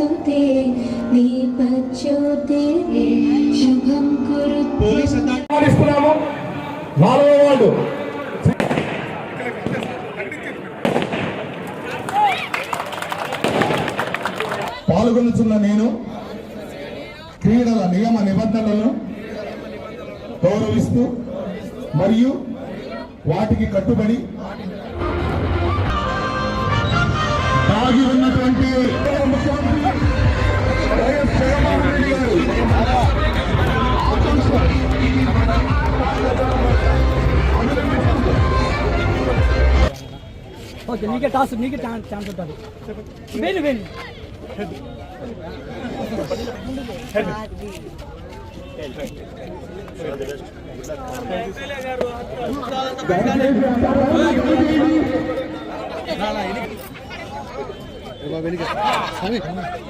స్తుతే శుభం కురు పాల్గొనుచున్న నేను క్రీడల నియమ నిబంధనలను గౌరవిస్తూ మరియు వాటికి కట్టుబడి ఉన్నటువంటి ముఖ్యమంత్రి ఓకే నీకే టాస్ నీకే ఛాన్స్ ఛాన్స్ ఉంటుంది. వేణు వేణు బౌలింగ్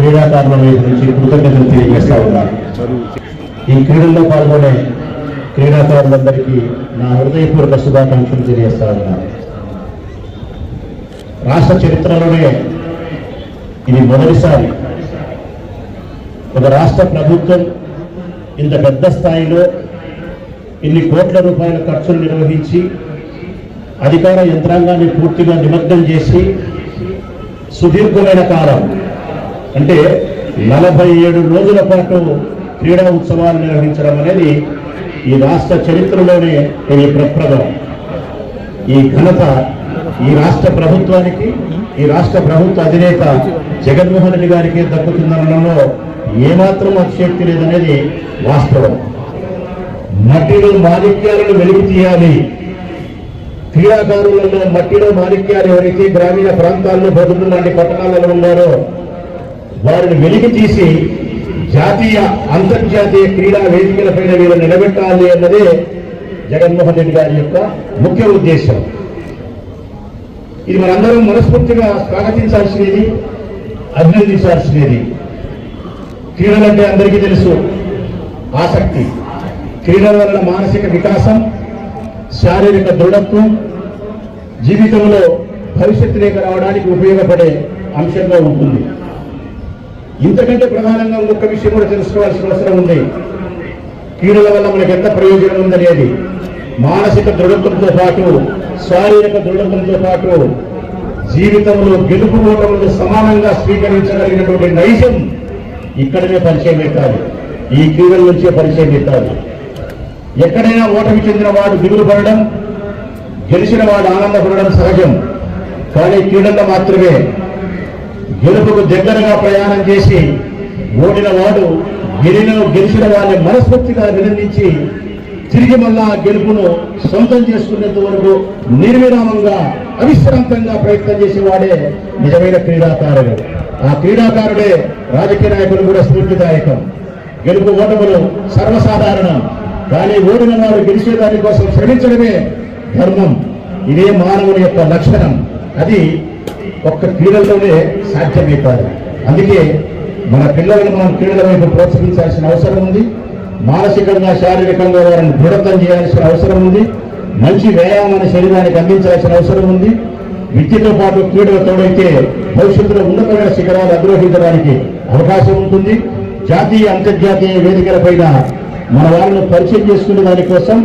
క్రీడాకారుల వైపు నుంచి కృతజ్ఞతలు తెలియజేస్తా ఉన్నారు ఈ క్రీడల్లో పాల్గొనే క్రీడాకారులందరికీ నా హృదయపూర్వక శుభాకాంక్షలు తెలియజేస్తా ఉన్నాను రాష్ట్ర చరిత్రలోనే ఇది మొదటిసారి ఒక రాష్ట్ర ప్రభుత్వం ఇంత పెద్ద స్థాయిలో ఇన్ని కోట్ల రూపాయల ఖర్చులు నిర్వహించి అధికార యంత్రాంగాన్ని పూర్తిగా నిమగ్నం చేసి సుదీర్ఘమైన కాలం అంటే నలభై ఏడు రోజుల పాటు క్రీడా ఉత్సవాలు నిర్వహించడం అనేది ఈ రాష్ట్ర చరిత్రలోనే ఇది ప్రప్రదం ఈ ఘనత ఈ రాష్ట్ర ప్రభుత్వానికి ఈ రాష్ట్ర ప్రభుత్వ అధినేత జగన్మోహన్ రెడ్డి గారికి దక్కుతుందనడంలో ఏమాత్రం అతిశక్తి లేదనేది వాస్తవం. మట్టిలో మాణిక్యాలను వెలికి తీయాలి. క్రీడాకారులలో మట్టిలో మాణిక్యాలు ఎవరైతే గ్రామీణ ప్రాంతాల్లో బదులు లాంటి పట్టణాలలో ఉన్నారో వారిని వెలికి తీసి జాతీయ అంతర్జాతీయ క్రీడా వేదికలపైన వీళ్ళు నిలబెట్టాలి అన్నదే జగన్మోహన్ రెడ్డి గారి యొక్క ముఖ్య ఉద్దేశం. ఇది మనందరం మనస్ఫూర్తిగా స్వాగతించాల్సినది అభినందించాల్సినది. క్రీడలంటే అందరికీ తెలుసు ఆసక్తి. క్రీడల వలన మానసిక వికాసం శారీరక దృఢత్వం జీవితంలో భవిష్యత్తు రేఖ రావడానికి ఉపయోగపడే అంశంగా ఉంటుంది. ఇంతకంటే ప్రధానంగా ఇంకొక విషయం కూడా తెలుసుకోవాల్సిన అవసరం ఉంది. క్రీడల వల్ల మనకు ఎంత ప్రయోజనం ఉందనేది? మానసిక దృఢత్వంతో పాటు శారీరక దృఢత్వంతో పాటు జీవితంలో గెలుపు ఓటములు సమానంగా స్వీకరించగలిగినటువంటి నైజం ఇక్కడనే పరిచయం కాదు. ఈ క్రీడల నుంచే పరిచయం కాదు. ఎక్కడైనా ఓటమి చెందిన వాడు దిగులు పడడం గెలిచిన వాడు ఆనందపడడం సహజం. కానీ క్రీడల్లో మాత్రమే గెలుపుకు దగ్గరగా ప్రయాణం చేసి ఓడిన వాడు గెలిన గెలిచిన వారిని మనస్ఫూర్తిగా అభినందించి తిరిగి మళ్ళా ఆ గెలుపును సొంతం చేసుకునేంత వరకు నిర్విరామంగా అవిశ్రాంతంగా ప్రయత్నం చేసేవాడే నిజమైన క్రీడాకారుడు. ఆ క్రీడాకారుడే రాజకీయ నాయకులు కూడా స్ఫూర్తిదాయకం. గెలుపు ఓటములు సర్వసాధారణం. కానీ ఓడిన వారు గెలిచే దాని కోసం శ్రమించడమే ధర్మం. ఇదే మానవుని యొక్క లక్షణం. అది ఒక్క క్రీడల్లోనే సాధ్యమే కాదు అందుకే మన పిల్లలను మనం క్రీడల వైపు ప్రోత్సహించాల్సిన అవసరం ఉంది. మానసికంగా శారీరకంగా వారిని దృఢత్వం చేయాల్సిన అవసరం ఉంది. మంచి వ్యాయామాన్ని శరీరానికి అందించాల్సిన అవసరం ఉంది. విద్యతో పాటు క్రీడలు తోడైతే భవిష్యత్తులో ఉన్నతమైన శిఖరాలు అధిరోహించడానికి అవకాశం ఉంటుంది. జాతీయ అంతర్జాతీయ వేదికలపైన మన వాళ్ళను పరిచయం చేసుకునే దానికోసం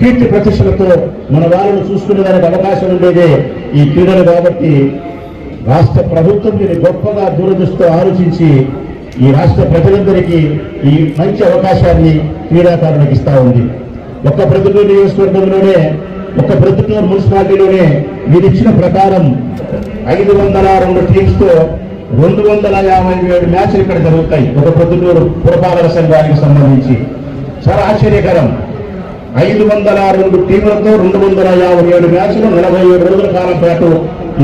కీర్తి ప్రతిష్టలతో మన వాళ్ళను చూసుకునే దానికి అవకాశం ఉండేదే ఈ క్రీడలు కాబట్టి రాష్ట్ర ప్రభుత్వం దీన్ని గొప్పగా దూరదృష్టితో ఆలోచించి ఈ రాష్ట్ర ప్రజలందరికీ ఈ మంచి అవకాశాన్ని క్రీడాకారులకు ఇస్తా ఉంది. ఒక్క ప్రతిటూరు నియోజకవర్గంలోనే ఒక ప్రతిటూరు మున్సిపాలిటీలోనే మీరు ఇచ్చిన ప్రకారం ఐదు వందల రెండు టీమ్స్తో రెండు వందల యాభై ఏడు మ్యాచ్లు ఇక్కడ జరుగుతాయి. ఒక ప్రొద్దుటూరు పురపాలక సంఘానికి సంబంధించి. చాలా ఆశ్చర్యకరం. ఐదు వందల రెండు టీములతో రెండు వందల యాభై ఏడు మ్యాచ్లు నలభై ఏడు రోజుల కాలం పాటు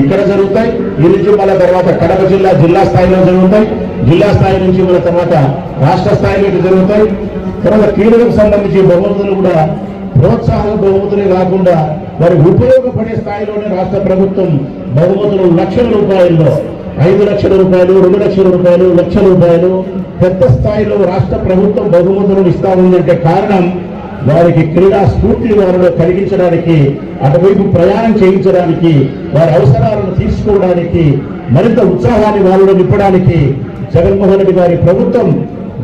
ఇక్కడ జరుగుతాయి. ఈ నుంచి మళ్ళీ తర్వాత కడప జిల్లా జిల్లా స్థాయిలో జరుగుతాయి. జిల్లా స్థాయి నుంచి మళ్ళీ తర్వాత రాష్ట్ర స్థాయిలో జరుగుతాయి. తర్వాత క్రీడలకు సంబంధించి బహుమతులు కూడా ప్రోత్సాహక బహుమతులే కాకుండా వారి ఉపయోగపడే స్థాయిలోనే రాష్ట్ర ప్రభుత్వం బహుమతులు లక్షల రూపాయల్లో ఐదు లక్షల రూపాయలు రెండు లక్షల రూపాయలు లక్ష రూపాయలు పెద్ద స్థాయిలో రాష్ట్ర ప్రభుత్వం బహుమతులను ఇస్తా ఉందంటే కారణం వారికి క్రీడా స్ఫూర్తిని వారిలో కలిగించడానికి అటువైపు ప్రయాణం చేయించడానికి వారి అవసరాలను తీసుకోవడానికి మరింత ఉత్సాహాన్ని వారిలో నింపడానికి జగన్మోహన్ రెడ్డి గారి ప్రభుత్వం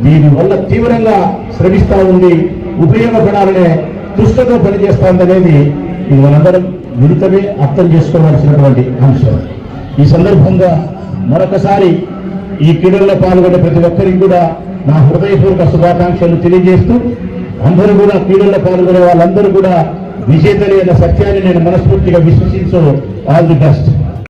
దీని వల్ల తీవ్రంగా శ్రమిస్తూ ఉంది. ఉపయోగపడాలనే దుష్టతో పనిచేస్తోందనేది ఇది మనందరం విడితమే అర్థం చేసుకోవాల్సినటువంటి అంశం. ఈ సందర్భంగా మరొకసారి ఈ క్రీడల్లో పాల్గొనే ప్రతి ఒక్కరికి కూడా నా హృదయపూర్వక శుభాకాంక్షలు తెలియజేస్తూ అందరూ కూడా క్రీడల్లో పాల్గొనే వాళ్ళందరూ కూడా విజేతలే అన్న సత్యాన్ని నేను మనస్ఫూర్తిగా విశ్వసించు. All the best